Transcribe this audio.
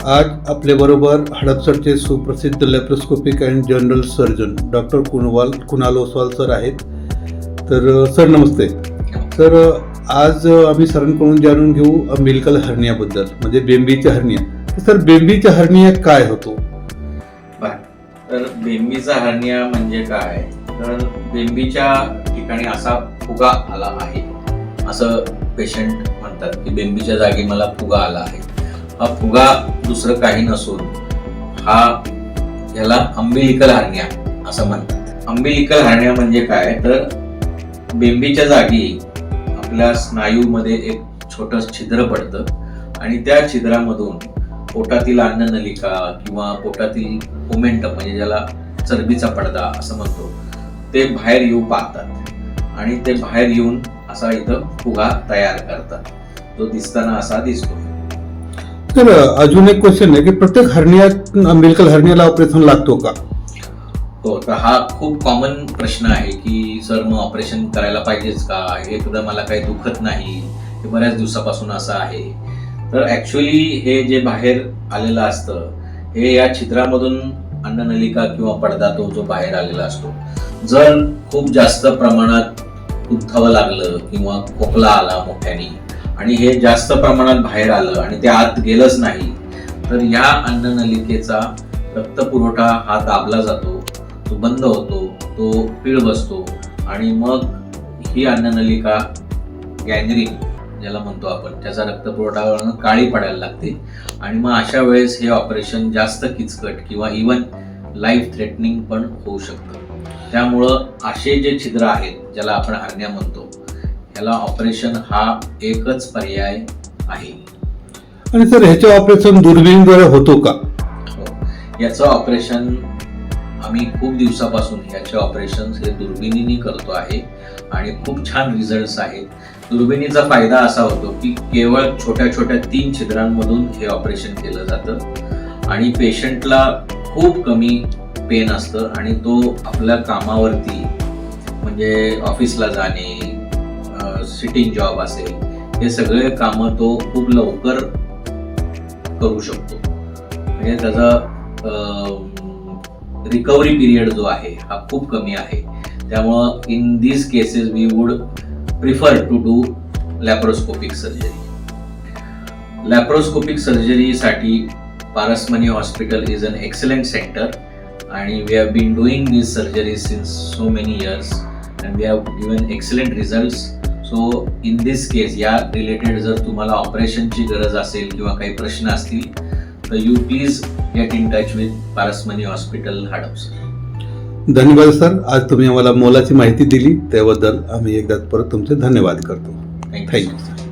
आज आपल्याबरोबर हडपसरचे सुप्रसिद्ध laparoscopic and general surgeon doctor कुणवाल Kunal Oswal sir आहेत. तर सर नमस्ते. सर आज आम्ही सरांकडून जाणून घेऊ मिल्कल हर्नियाबद्दल म्हणजे बेंबीच्या हर्निया. सर बेंबीच्या हर्निया काय होतो? तर बेंबीचा हर्निया म्हणजे काय? तर बेंबीच्या ठिकाणी असा फुगा आला आहे. असं पेशंट म्हणतात की बेंबीच्या जागी मला फुगा आला आहे. हा फुगा दुसरं काही नसून हा याला अंबिलिकल हर्निया असं म्हणतात. अंबिलिकल हर्निया म्हणजे काय? तर बेंबीच्या जागी आपल्या स्नायूमध्ये एक छोटं छिद्र पडतं आणि त्या छिद्रामधून पोटातील अन्ननलिका किंवा पोटातील ओमेंट म्हणजे ज्याला चरबीचा पडदा असं म्हणतो ते बाहेर येऊ पाहतात आणि ते बाहेर येऊन असा इथं फुगा तयार करतात. तो दिसताना असा दिसतो तर अजून एक क्वेश्चन आहे की प्रत्येक हर्नियात मेडिकल हर्नियाला ऑपरेशन लागतो का? हो तर हा खूप कॉमन प्रश्न आहे की सर मग ऑपरेशन करायला पाहिजेच का? एकदा मला काही दुखत नाही. हे बऱ्याच दिवसापासून असं आहे. तर ऍक्च्युली हे जे बाहेर आलेलं असतं हे या छिद्रामधून अन्ननलिका किंवा पडदा तो जो बाहेर आलेला असतो जर खूप जास्त प्रमाणात उद्धावं लागलं किंवा खोकला आला मोठ्याने आणि हे जास्त प्रमाणात बाहेर आलं आणि ते आत गेलंच नाही तर या अन्ननलिकेचा रक्तपुरवठा हा दाबला जातो तो बंद होतो तो पीळ बसतो आणि मग ही अन्ननलिका गँग्रीन ज्याला म्हणतो आपण त्याचा रक्तपुरवठा काळी पडायला लागते. आणि मग अशा वेळेस हे ऑपरेशन जास्त किचकट किंवा इवन लाईफ थ्रेटनिंग पण होऊ शकतं. त्यामुळं असे जे छिद्र आहेत ज्याला आपण हरण्या म्हणतो याला ऑपरेशन हा एकच पर्याय आहे. आणि सर ह्याचे ऑपरेशन दुर्बिणीद्वारे होतो का? हो. याचं ऑपरेशन आम्ही खूप दिवसापासून याचे ऑपरेशन हे दुर्बिणीने करतो आहे आणि खूप छान रिझल्ट्स आहेत. दुर्बिणीचा फायदा असा होतो की केवळ छोट्या छोट्या तीन छिद्रांमधून हे ऑपरेशन केलं जातं आणि पेशंटला खूप कमी पेन असतं आणि तो आपल्या कामावरती म्हणजे ऑफिसला जाणे सिटिंग जॉब असेल हे सगळे कामं तो खूप लवकर करू शकतो. म्हणजे त्याचा रिकव्हरी पिरियड जो आहे हा खूप कमी आहे. त्यामुळं in these cases we would prefer to do laparoscopic surgery laparoscopic सर्जरीसाठी Parasmani hospital is an excellent centre आणि we have been doing these surgery since so many years and we have given excellent results so in this case या related जर तुम्हाला ऑपरेशनची गरज असेल किंवा काही प्रश्न असतील तर you please get in touch with Parasmani hospital Hadapsar धन्यवाद सर आज तुम्ही आम्हाला मोलाची माहिती दिली. त्याबद्दल आम्ही एकदा परत तुमचे धन्यवाद करतो. Thank you thank you sir